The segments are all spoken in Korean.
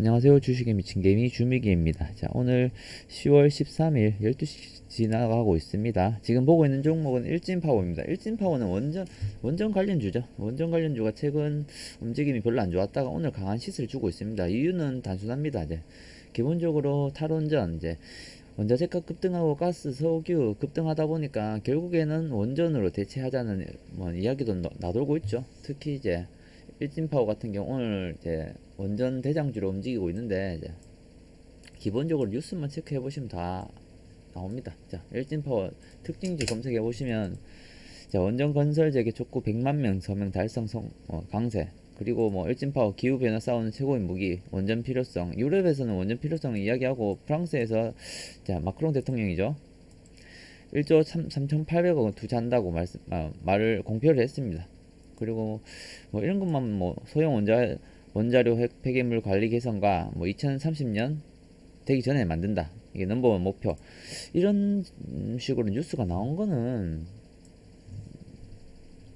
안녕하세요. 주식에 미친 개미 주미기입니다. 자, 오늘 10월 13일 12시 지나가고 있습니다. 지금 보고 있는 종목은 일진파워입니다. 일진파워는 원전 원전 관련주죠. 원전 관련주가 최근 움직임이 별로 안 좋았다가 오늘 강한 시세를 주고 있습니다. 이유는 단순합니다. 이제 기본적으로 탈원전 이제 원자재가 급등하고 가스, 석유 급등하다 보니까 결국에는 원전으로 대체하자는 뭐 이야기도 나- 나돌고 있죠. 특히 이제 일진파워 같은 경우 오늘 이제 원전 대장주로 움직이고 있는데 이제 기본적으로 뉴스만 체크해 보시면 다 나옵니다. 자, 일진파워 특징주 검색해 보시면 자, 원전 건설 재개 촉구 100만 명 서명 달성 성, 어, 강세 그리고 뭐 일진파워 기후 변화 싸우는 최고의 무기 원전 필요성 유럽에서는 원전 필요성을 이야기하고 프랑스에서 자 마크롱 대통령이죠 1조 3, 3,800억 투자한다고 말씀 아, 말을 공표를 했습니다. 그리고 뭐 이런 것만 뭐 소형 원자 원자료 핵 폐기물 관리 개선과 뭐 2030년 되기 전에 만든다. 이게 넘버원 목표. 이런 식으로 뉴스가 나온 거는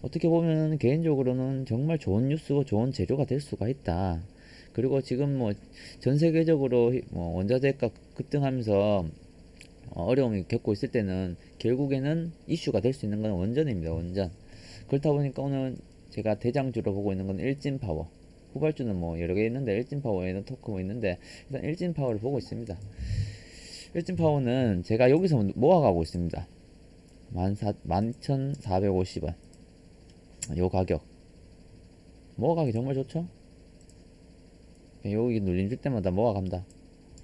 어떻게 보면 개인적으로는 정말 좋은 뉴스고 좋은 재료가 될 수가 있다. 그리고 지금 뭐 전 세계적으로 뭐 원자재가 급등하면서 어, 어려움을 겪고 있을 때는 결국에는 이슈가 될 수 있는 건 원전입니다. 원전. 그렇다 보니까 오늘 제가 대장주로 보고 있는 건 일진 파워. 후발주는 뭐 여러 개 있는데 일진 파워에는 토크 뭐 있는데 일단 일진 파워를 보고 있습니다. 일진 파워는 제가 여기서 모아가고 있습니다. 11,450원. 요 가격. 모아가기 정말 좋죠? 여기 눌림 줄 때마다 모아간다.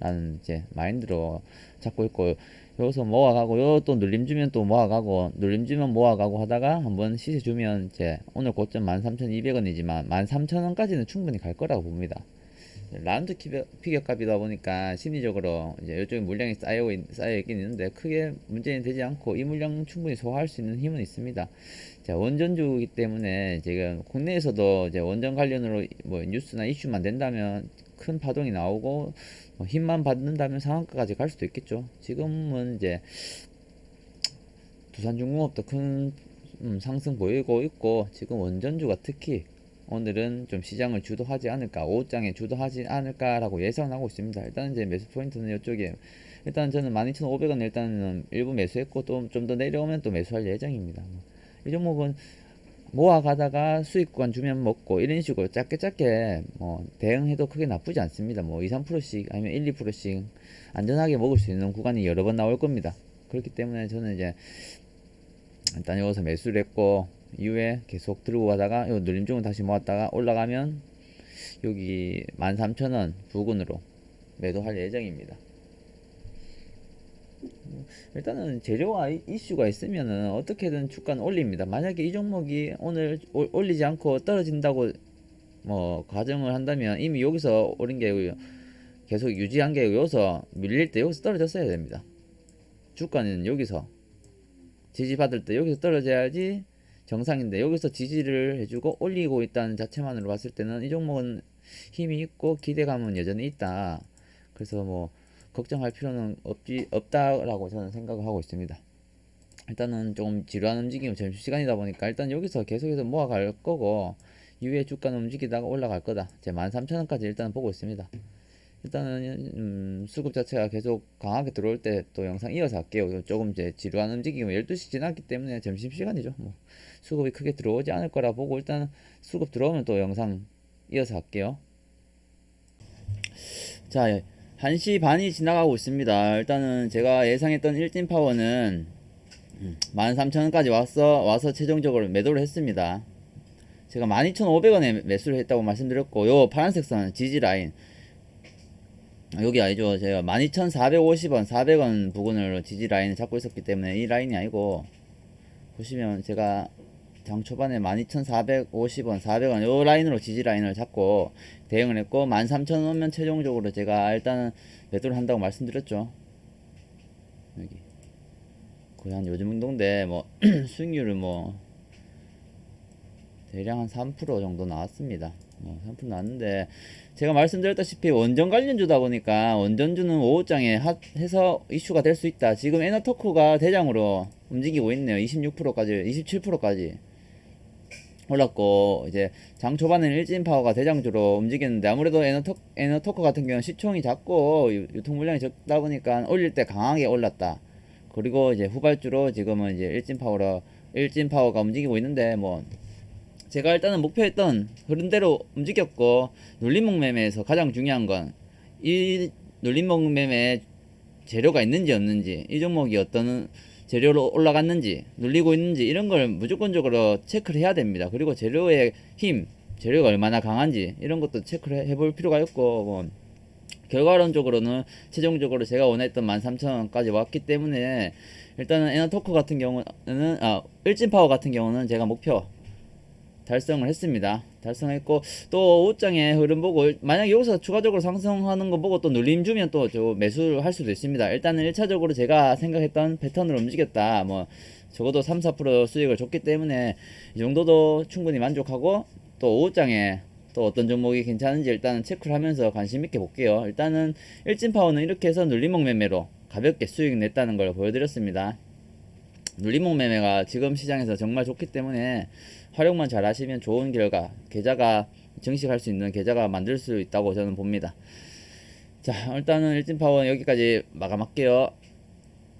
라는 이제 마인드로 잡고 있고 여기서 모아가고 요또 눌림 주면 또 모아가고 눌림 주면 모아가고 하다가 한번 시세 주면 이제 오늘 고점 13,200원이지만 13,000원까지는 충분히 갈 거라고 봅니다. 라운드 피겨- 피겨값이다 보니까 심리적으로 이제 이쪽에 물량이 쌓여 있, 쌓여 있긴 있는데 크게 문제는 되지 않고 이 물량 충분히 소화할 수 있는 힘은 있습니다. 자 원전주이기 때문에 지금 국내에서도 이제 원전 관련으로 뭐 뉴스나 이슈만 된다면 큰 파동이 나오고 뭐 힘만 받는다면 상한가까지 갈 수도 있겠죠. 지금은 이제 두산중공업도 큰 음, 상승 보이고 있고 지금 원전주가 특히 오늘은 좀 시장을 주도하지 않을까, 오후장에 주도하지 않을까라고 예상하고 있습니다. 일단 이제 매수 포인트는 이쪽에 일단 저는 12,500원 일단은 일부 매수했고 또 좀 더 내려오면 또 매수할 예정입니다. 뭐이 종목은 모아가다가 수익권 주면 먹고 이런 식으로 짧게 짧게 뭐 대응해도 크게 나쁘지 않습니다. 뭐 2, 3%씩 아니면 1, 2%씩 안전하게 먹을 수 있는 구간이 여러 번 나올 겁니다. 그렇기 때문에 저는 이제 일단 여기서 매수를 했고 이후에 계속 들고 가다가 요 눌림 쪽은 다시 모았다가 올라가면 여기 13,000원 부근으로 매도할 예정입니다. 일단은 재료와 이- 이슈가 있으면은 어떻게든 주가는 올립니다. 만약에 이 종목이 오늘 올- 올리지 않고 떨어진다고 뭐 가정을 한다면 이미 여기서 오른 게 계속 유지한 게 여기서 밀릴 때 여기서 떨어졌어야 됩니다. 주가는 여기서 지지받을 때 여기서 떨어져야지 정상인데 여기서 지지를 해주고 올리고 있다는 자체만으로 봤을 때는 이 종목은 힘이 있고 기대감은 여전히 있다. 그래서 뭐 걱정할 필요는 없지 없다라고 저는 생각을 하고 있습니다. 일단은 조금 지루한 움직임 점심 시간이다 보니까 일단 여기서 계속해서 모아갈 거고 이후에 주가는 움직이다가 올라갈 거다. 제 13,000원까지 일단 보고 있습니다. 일단은 음, 수급 자체가 계속 강하게 들어올 때 또 영상 이어서 할게요. 조금 이제 지루한 움직임은 12시 지났기 때문에 점심 시간이죠. 뭐 수급이 크게 들어오지 않을 거라 보고 일단 수급 들어오면 또 영상 이어서 할게요. 자, 1시 반이 지나가고 있습니다. 일단은 제가 예상했던 일진 파워는 13,000원까지 왔어, 와서 최종적으로 매도를 했습니다. 제가 12,500원에 매수를 했다고 말씀드렸고, 요 파란색 선 지지 라인. 아, 여기 아니죠. 제가 12,450원, 400원 부근으로 지지 라인을 잡고 있었기 때문에 이 라인이 아니고, 보시면 제가 장 초반에 12,450원, 400원 요 라인으로 지지 라인을 잡고 대응을 했고 13,000원면 최종적으로 제가 일단은 매도를 한다고 말씀드렸죠. 여기 거의 한 요즘 정도인데 뭐 수익률은 뭐 대략 한 3% 정도 나왔습니다. 뭐3% 나왔는데 제가 말씀드렸다시피 원전 관련주다 보니까 원전주는 오후장에 핫 해서 이슈가 될 수 있다. 지금 에너토크가 대장으로 움직이고 있네요. 26%까지, 27%까지. 올랐고 이제 장 초반에는 일진 파워가 대장주로 움직였는데 아무래도 에너토, 에너토커 같은 경우는 시총이 작고 유- 유통 물량이 적다 보니까 올릴 때 강하게 올랐다. 그리고 이제 후발주로 지금은 이제 일진 파워로 일진 파워가 움직이고 있는데 뭐 제가 일단은 목표했던 흐름대로 움직였고 눌림목 매매에서 가장 중요한 건 이 눌림목 매매 재료가 있는지 없는지 이 종목이 어떤 재료로 올라갔는지 눌리고 있는지 이런 걸 무조건적으로 체크를 해야 됩니다. 그리고 재료의 힘, 재료가 얼마나 강한지 이런 것도 체크를 해볼 필요가 있고 뭐 결과론적으로는 최종적으로 제가 원했던 13,000원까지 왔기 때문에 일단은 에너토크 같은 경우는 아 일진 파워 같은 경우는 제가 목표 달성을 했습니다. 달성했고 또 옷장의 흐름 보고 만약 여기서 추가적으로 상승하는 거 보고 또 눌림 주면 또 저 매수를 할 수도 있습니다. 일단은 1차적으로 제가 생각했던 패턴으로 움직였다. 뭐 적어도 3, 4% 수익을 줬기 때문에 이 정도도 충분히 만족하고 또 옷장에 또 어떤 종목이 괜찮은지 일단은 체크를 하면서 관심 있게 볼게요. 일단은 일진 파워는 이렇게 해서 눌림목 매매로 가볍게 수익 냈다는 걸 보여드렸습니다. 눌림목 매매가 지금 시장에서 정말 좋기 때문에 활용만 잘 하시면 좋은 결과, 계좌가 증식할 수 있는 계좌가 만들 수 있다고 저는 봅니다. 자, 일단은 일진파워 여기까지 마감할게요.